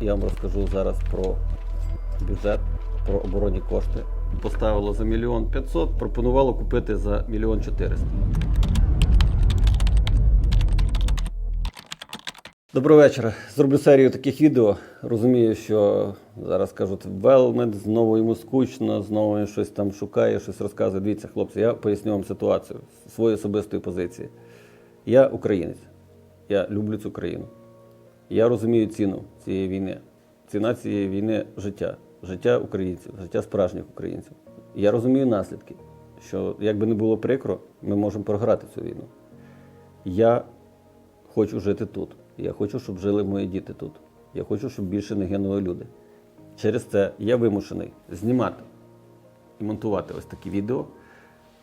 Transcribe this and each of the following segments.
я вам розкажу зараз про бюджет, про оборонні кошти. Поставило за мільйон п'ятсот, пропонувало купити за мільйон чотириста. Доброго вечора. Зроблю серію таких відео. Розумію, що зараз кажуть, Велмет, знову йому скучно, знову він щось там шукає, щось розказує. Дивіться, хлопці, я поясню вам ситуацію з своєї особистої позиції. Я українець. Я люблю цю країну. Я розумію ціну цієї війни. Ціна цієї війни життя, життя українців, життя справжніх українців. Я розумію наслідки, що як би не було прикро, ми можемо програти цю війну. Я хочу жити тут. Я хочу, щоб жили мої діти тут. Я хочу, щоб більше не гинули люди. Через це я вимушений знімати і монтувати ось такі відео,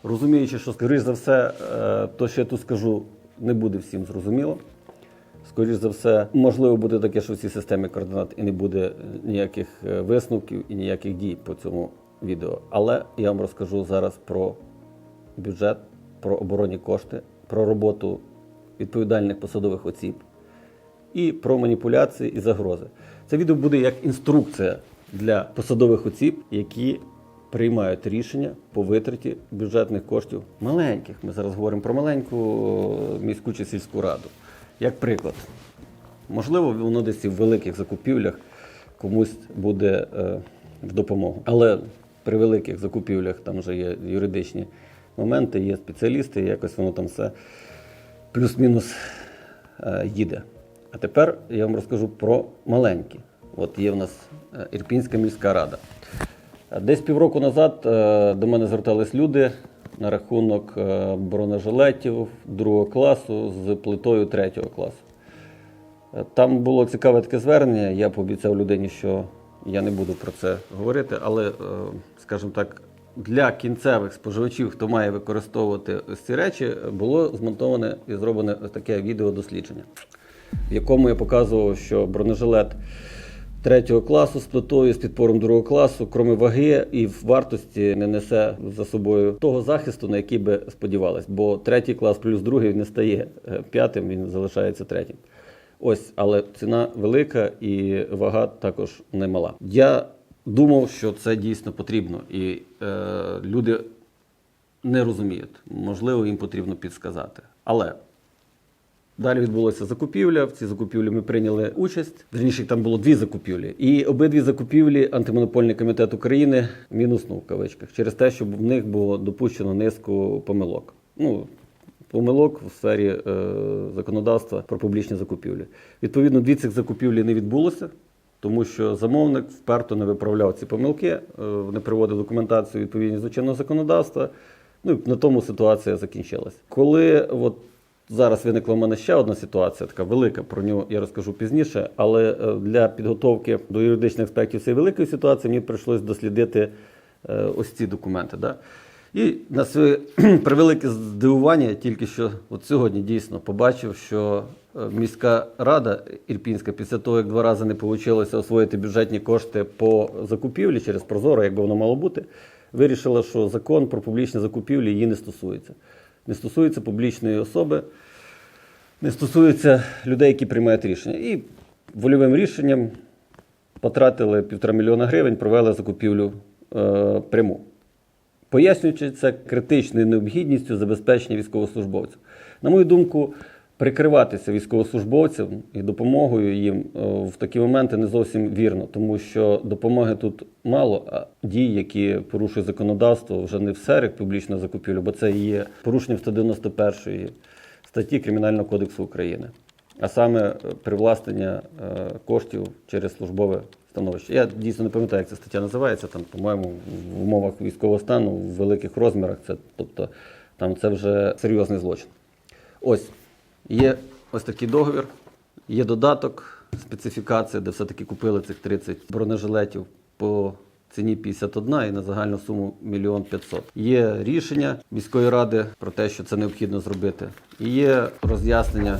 розуміючи, що, скоріш за все, е, то, що я тут скажу, не буде всім зрозуміло. Скоріш за все, можливо, буде таке, що в цій системі координат і не буде ніяких е, висновків і ніяких дій по цьому відео. Але я вам розкажу зараз про бюджет, про оборонні кошти, про роботу відповідальних посадових осіб і про маніпуляції і загрози. Це відео буде як інструкція для посадових осіб, які приймають рішення по витраті бюджетних коштів маленьких. Ми зараз говоримо про маленьку е, міську чи сільську раду. Як приклад, можливо, воно десь і в великих закупівлях комусь буде е, в допомогу. Але при великих закупівлях там вже є юридичні моменти, є спеціалісти, і якось воно там все плюс-мінус е, їде. А тепер я вам розкажу про маленькі. От є в нас е, Ірпінська міська рада. Десь півроку назад е, до мене звертались люди на рахунок е, бронежилетів другого класу з плитою третього класу. Е, Там було цікаве таке звернення. Я пообіцяв людині, що я не буду про це говорити, але, е, скажімо так, для кінцевих споживачів, хто має використовувати ці речі, було змонтоване і зроблене таке відеодослідження, в якому я показував, що бронежилет третього класу з плитою, з підпором другого класу, крім ваги і вартості не несе за собою того захисту, на який би сподівались. Бо третій клас плюс другий не стає е, п'ятим, він залишається третім. Ось, але ціна велика і вага також немала. Я думав, що це дійсно потрібно, і е, люди не розуміють. Можливо, їм потрібно підсказати. Але Далі відбулася закупівля. В цій закупівлі ми прийняли участь. Верніше, там було дві закупівлі. І обидві закупівлі антимонопольний комітет України мінуснув в кавичках через те, що в них було допущено низку помилок. Ну, помилок в сфері е, законодавства про публічні закупівлі. Відповідно, дві цих закупівлі не відбулося. Тому що замовник вперто не виправляв ці помилки, е, не приводив документацію відповідність до чинного законодавства. Ну і на тому ситуація закінчилась. Коли от зараз виникла в мене ще одна ситуація, така велика, про нього я розкажу пізніше. Але е, для підготовки до юридичних аспектів цієї великої ситуації мені прийшлось дослідити е, ось ці документи. Да? І на своє превелике здивування я тільки що от сьогодні дійсно побачив, що е, міська рада Ірпінська після того, як два рази не вийшло освоїти бюджетні кошти по закупівлі через Прозоро, як би воно мало бути, вирішила, що закон про публічні закупівлі її не стосується. Не стосується публічної особи, не стосується людей, які приймають рішення. І вольовим рішенням потратили півтора мільйона гривень, провели закупівлю е, пряму пояснюючи це критичною необхідністю забезпечення військовослужбовців. На мою думку, прикриватися військовослужбовцям і допомогою їм е, в такі моменти не зовсім вірно, тому що допомоги тут мало, а дій, які порушують законодавство, вже не в сфері публічної закупівлі, бо це є порушенням 191 статті Кримінального кодексу України, а саме е, привласнення е, коштів через службове становище. Я дійсно не пам'ятаю, як ця стаття називається. Там, по-моєму, в умовах військового стану в великих розмірах. Це, тобто, там це вже серйозний злочин. Ось є ось такий договір, є додаток, специфікація, де все-таки купили цих 30 бронежилетів по ціні 51 і на загальну суму 1 500. Є рішення міської ради про те, що це необхідно зробити. І є роз'яснення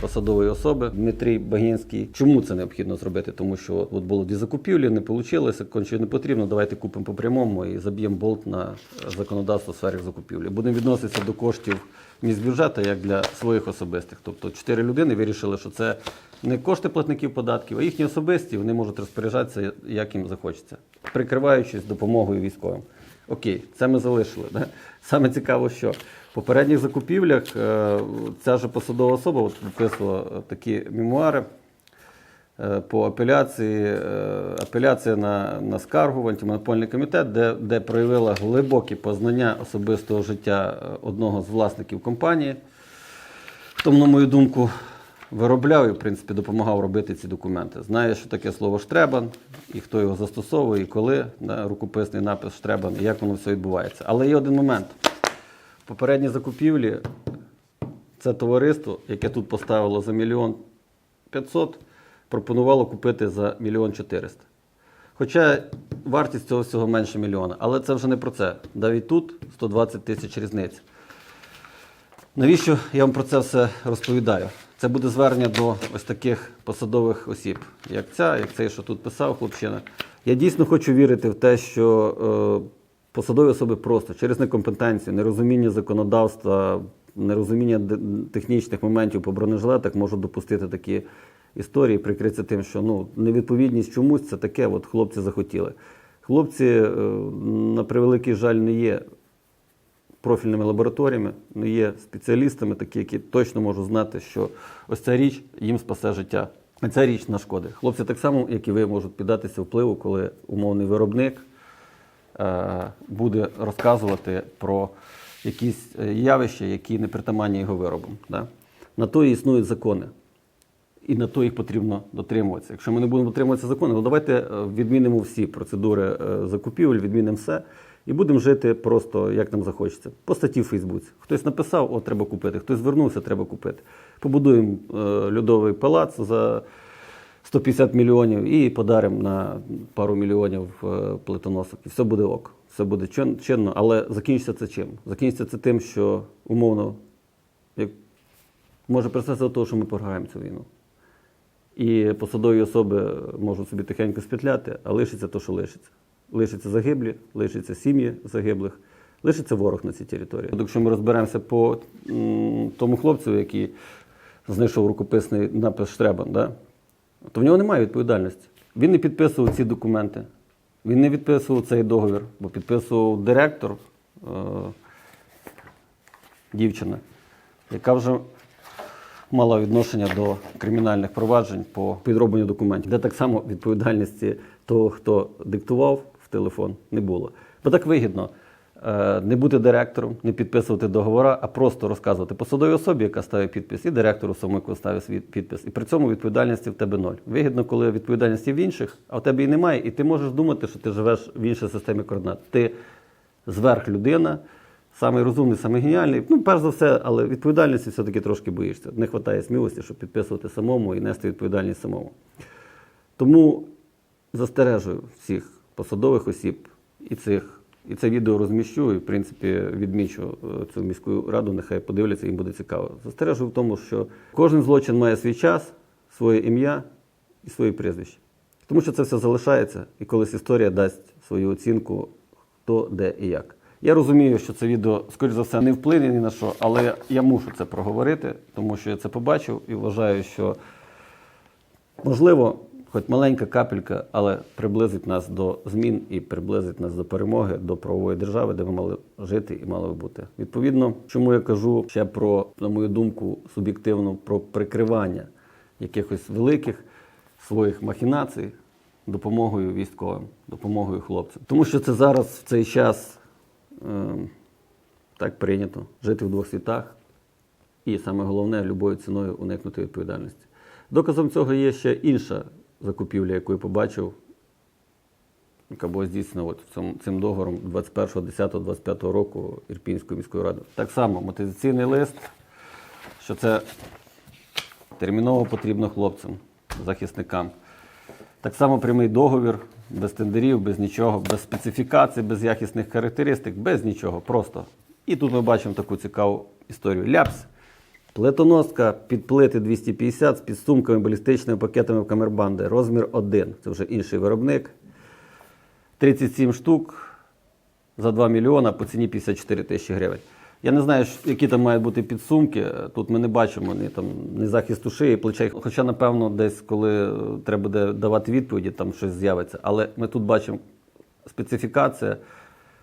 посадової особи Дмитрій Багінський. Чому це необхідно зробити? Тому що от було дві закупівлі, не вийшло, конче не потрібно. Давайте купимо по прямому і заб'ємо болт на законодавство в сфері закупівлі. Будемо відноситися до коштів міськбюджету, як для своїх особистих. Тобто чотири людини вирішили, що це не кошти платників податків, а їхні особисті, вони можуть розпоряджатися, як їм захочеться, прикриваючись допомогою військовим. Окей, це ми залишили. Да? Саме цікаво, що попередніх закупівлях е, ця ж посадова особа от, виписувала е, такі мемуари е, по апеляції, апеляція на, на скаргу в антимонопольний комітет, де, де проявила глибокі познання особистого життя одного з власників компанії. Хто, на мою думку, виробляв і, в принципі, допомагав робити ці документи. Знає, що таке слово штребан, і хто його застосовує, і коли, рукописний напис штребан, і як воно все відбувається. Але є один момент. Попередні закупівлі це товариство, яке тут поставило за мільйон 500, пропонувало купити за мільйон 400. Хоча вартість цього всього менше мільйона. Але це вже не про це. Навіть тут 120 тисяч різниць. Навіщо я вам про це все розповідаю? Це буде звернення до ось таких посадових осіб, як ця, як цей, що тут писав хлопчина. Я дійсно хочу вірити в те, що е, посадові особи просто через некомпетенцію, нерозуміння законодавства, нерозуміння технічних моментів по бронежилетах можуть допустити такі історії, прикритися тим, що ну, невідповідність чомусь це таке, от хлопці захотіли. Хлопці, е, на превеликий жаль, не є профільними лабораторіями, не є спеціалістами, такі, які точно можуть знати, що ось ця річ їм спасе життя. Ця річ нашкодить. Хлопці так само, як і ви, можуть піддатися впливу, коли умовний виробник буде розказувати про якісь е, явища, які не притаманні його виробам. Да? На то і існують закони. І на то їх потрібно дотримуватися. Якщо ми не будемо дотримуватися закону, то давайте е, відмінимо всі процедури е, закупівель, відмінимо все і будемо жити просто як нам захочеться. По статті в Фейсбуці. Хтось написав, о, треба купити, хтось звернувся, треба купити. Побудуємо е, льодовий палац за 150 мільйонів і подаримо на пару мільйонів е, плитоносок. І все буде ок. Все буде чинно, але закінчиться це чим? Закінчиться це тим, що умовно, як може призвести до того, що ми програємо цю війну. І посадові особи можуть собі тихенько спетляти, а лишиться то, що лишиться. Лишиться загиблі, лишиться сім'ї загиблих, лишиться ворог на цій території. Якщо ми розберемося по тому хлопцю, який знайшов рукописний напис Штребан, да? То в нього немає відповідальності. Він не підписував ці документи, він не підписував цей договір, бо підписував директор, е, дівчина, яка вже мала відношення до кримінальних проваджень по підробленню документів, де так само відповідальності того, хто диктував в телефон, не було. Бо так вигідно не бути директором, не підписувати договора, а просто розказувати посадовій особі, яка ставить підпис, і директору самому, ставить свій підпис. І при цьому відповідальності в тебе ноль. Вигідно, коли відповідальності в інших, а в тебе її немає, і ти можеш думати, що ти живеш в іншій системі координат. Ти зверх людина, самий розумний, самий геніальний. Ну, перш за все, але відповідальності все-таки трошки боїшся. Не вистачає смілості, щоб підписувати самому і нести відповідальність самому. Тому застережую всіх посадових осіб і цих. І це відео розміщу, і в принципі відмічу е, цю міську раду, нехай подивляться, їм буде цікаво. Застережую в тому, що кожен злочин має свій час, своє ім'я і своє прізвище. Тому що це все залишається, і колись історія дасть свою оцінку, хто, де і як. Я розумію, що це відео, скоріш за все, не вплине ні на що, але я мушу це проговорити, тому що я це побачив і вважаю, що можливо, хоч маленька капелька, але приблизить нас до змін і приблизить нас до перемоги, до правової держави, де ми мали жити і мали бути. Відповідно, чому я кажу ще про, на мою думку, суб'єктивно про прикривання якихось великих своїх махінацій допомогою військовим, допомогою хлопцям. Тому що це зараз в цей час е, так прийнято жити в двох світах. І саме головне, любою ціною уникнути відповідальності. Доказом цього є ще інша закупівля, яку я побачив, яка була здійснена от цьому, цим договором 21.10.25 року Ірпінською міською радою. Так само мотиваційний лист, що це терміново потрібно хлопцям, захисникам. Так само прямий договір, без тендерів, без нічого, без специфікацій, без якісних характеристик, без нічого, просто. І тут ми бачимо таку цікаву історію. Ляпс. Плетоноска під плити 250 з підсумками, балістичними пакетами в камербанди. Розмір 1. Це вже інший виробник. 37 штук за 2 мільйона по ціні 54 тисячі гривень. Я не знаю, які там мають бути підсумки. Тут ми не бачимо ні там ні захисту шиї, плечей. Хоча, напевно, десь, коли е, треба буде давати відповіді, там щось з'явиться. Але ми тут бачимо специфікація,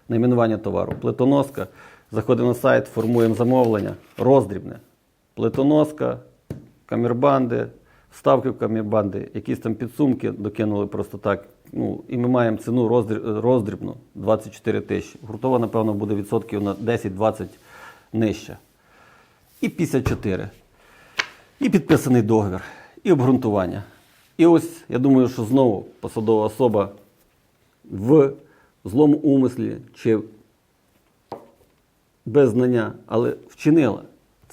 найменування товару, плитоноска. Заходимо на сайт, формуємо замовлення, роздрібне. Плитоноска, камірбанди, вставки в камірбанди, якісь там підсумки докинули просто так. Ну, і ми маємо ціну роздрібну 24 тисячі. Гуртова, напевно, буде відсотків на 10-20 нижче. І 54. І підписаний договір, і обґрунтування. І ось я думаю, що знову посадова особа в злому умислі чи без знання, але вчинила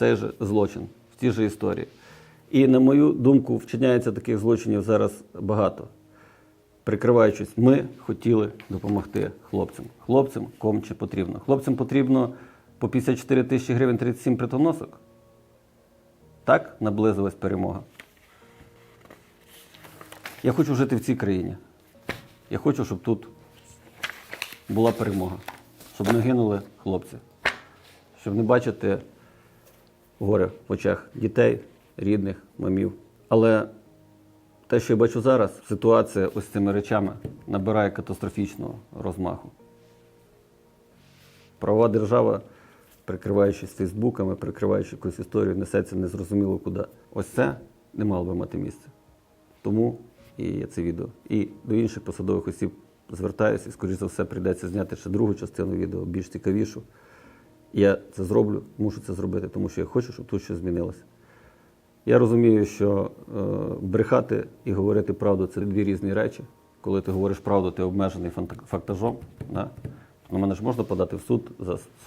цей же злочин в тій же історії. І, на мою думку, вчиняється таких злочинів зараз багато. Прикриваючись, ми хотіли допомогти хлопцям. Хлопцям ком чи потрібно. Хлопцям потрібно по 54 тисячі гривень 37 притоносок. Так наблизилась перемога. Я хочу жити в цій країні. Я хочу, щоб тут була перемога, щоб не гинули хлопці, щоб не бачити горе в очах дітей, рідних, мамів. Але те, що я бачу зараз, ситуація ось цими речами набирає катастрофічного розмаху. Правова держава, прикриваючись фейсбуками, прикриваючи якусь історію, несеться незрозуміло куди. Ось це не мало би мати місце. Тому і є це відео. І до інших посадових осіб звертаюся, і, скоріш за все, прийдеться зняти ще другу частину відео, більш цікавішу. Я це зроблю, мушу це зробити, тому що я хочу, щоб тут щось змінилося. Я розумію, що е, брехати і говорити правду це дві різні речі. Коли ти говориш правду, ти обмежений фактажом. Да? На мене ж можна подати в суд,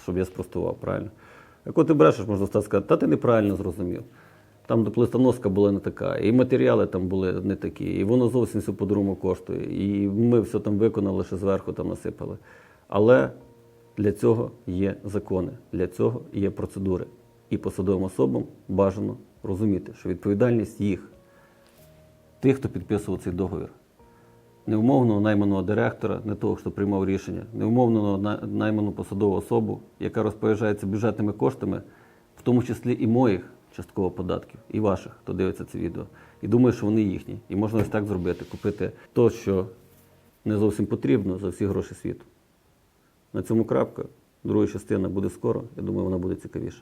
щоб я спростував, правильно? А коли ти брешеш, можна сказати, та ти неправильно зрозумів. Там до плистоноска була не така, і матеріали там були не такі, і воно зовсім все по-другому коштує. І ми все там виконали, лише зверху там насипали. Але для цього є закони, для цього є процедури. І посадовим особам бажано розуміти, що відповідальність їх, тих, хто підписував цей договір, не умовного найманого директора, не того, хто приймав рішення, не умовного на- найману посадову особу, яка розпоряджається бюджетними коштами, в тому числі і моїх частково податків, і ваших, хто дивиться це відео. І думає, що вони їхні. І можна ось так зробити, купити то, що не зовсім потрібно за всі гроші світу. На цьому крапка. Друга частина буде скоро. Я думаю, вона буде цікавіша.